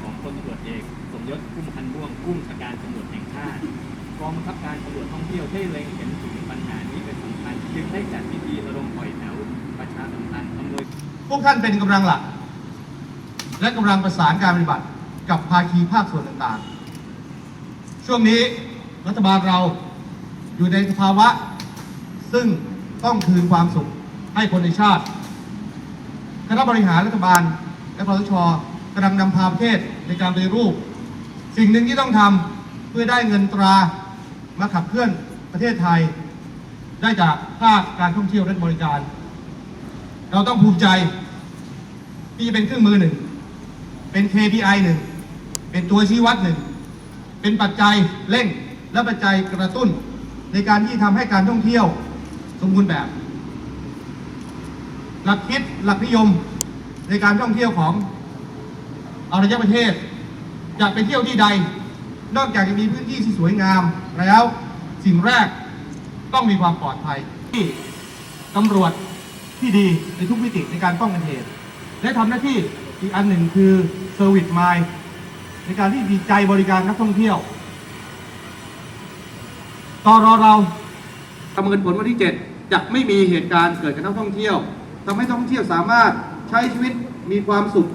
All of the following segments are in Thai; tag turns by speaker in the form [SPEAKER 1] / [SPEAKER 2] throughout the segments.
[SPEAKER 1] ของพลตำรวจเอกสมยศพุ่มพันธ์ม่วงผู้บัญชาการตำรวจแห่งชาติกองบังคับการตำรวจท่องเที่ยวได้เล็งเห็นถึงปัญหานี้เป็นสำคัญจึงได้จัดพิธีระดมปล่อยแถวประชาสัมพันธ์อำนวย
[SPEAKER 2] พวกท่านเป็นกำลังหลัก และกำลังประสานการปฏิบัติกับภาคีภาคส่วนต่างๆ ช่วงนี้รัฐบาลเราอยู่ในสภาวะ ซึ่งต้องคืนความสุขให้คนในชาติคณะบริหารรัฐบาลและคอสช กำลังนำพาประเทศในการปฏิรูป สิ่งหนึ่งที่ต้องทำเพื่อได้เงินตรามาขับเคลื่อนประเทศไทย ได้จากภาคการท่องเที่ยวและบริการ เราต้องภูมิใจที่จะเป็นเครื่องมือหนึ่ง เป็น KPI หนึ่ง เป็นตัวชี้วัดหนึ่ง เป็นปัจจัยเร่งและปัจจัยกระตุ้นในการที่ทำให้การท่องเที่ยวสมบูรณ์แบบ หลักคิดหลักนิยมในการท่องเที่ยวของ อารยประเทศ จะไปเที่ยวที่ใด นอกจากจะมีพื้นที่ที่สวยงามแล้วสิ่งแรกต้องมีความปลอดภัยที่ตำรวจที่ดีในทุกมิติในการป้องกันเหตุ และทำหน้าที่อีกอันหนึ่งคือเซอร์วิสไมล์ในการที่ดีใจบริการนักท่องเที่ยวตอรอเราประเมินผลวันที่ 7 จะไม่มีเหตุการณ์เกิดกับนักท่องเที่ยวทำให้นักท่องเที่ยวสามารถใช้ชีวิตมีความสุข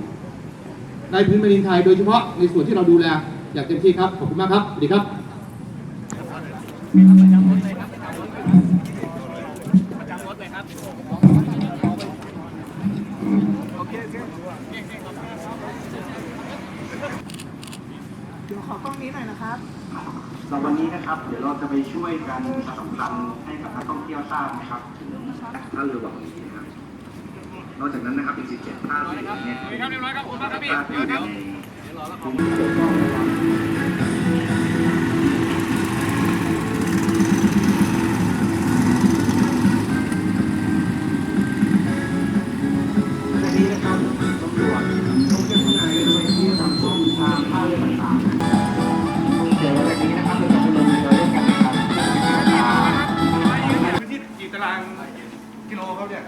[SPEAKER 2] ในพื้นแผ่นดินไทยโดยเฉพาะในส่วนที่เราดูแลอย่างเต็มที่ครับ ขอบคุณมากครับ สวัสดีครับ
[SPEAKER 3] เดี๋ยวขอกล้องนี้หน่อยนะครับ
[SPEAKER 4] สำหรับวันนี้นะครับ เดี๋ยวเราจะไปช่วยกันประชาสัมพันธ์ให้กับนักท่องเที่ยวทราบนะครับถึงท่าเรือวังนี้นะครับน อกจากนั้นนะครับอีก 17ท่าที่เหลือเนี่ยครับเรียบร้อยครับครับพี่เดี๋ยวครับวันนี้นะครับตำรวจต้องเจ้าหน้าที่ด้วยที่ทำช่องทางท่าเรือต่างๆเดี๋ยววันนี้นะครับเราจะไปลงเรือด้วยกันนะครับ
[SPEAKER 2] พื้นที่กี่ตารางกิโลครับเนี่ย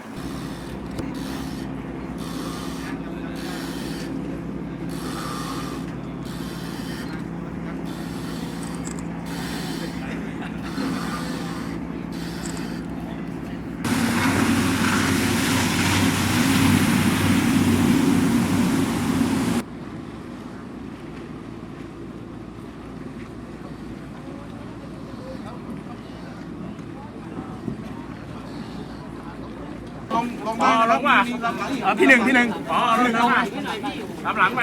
[SPEAKER 5] อ๋อลงว่าพี่หนึ่งพี่หนึ่งอ๋อลงมารับหลังไป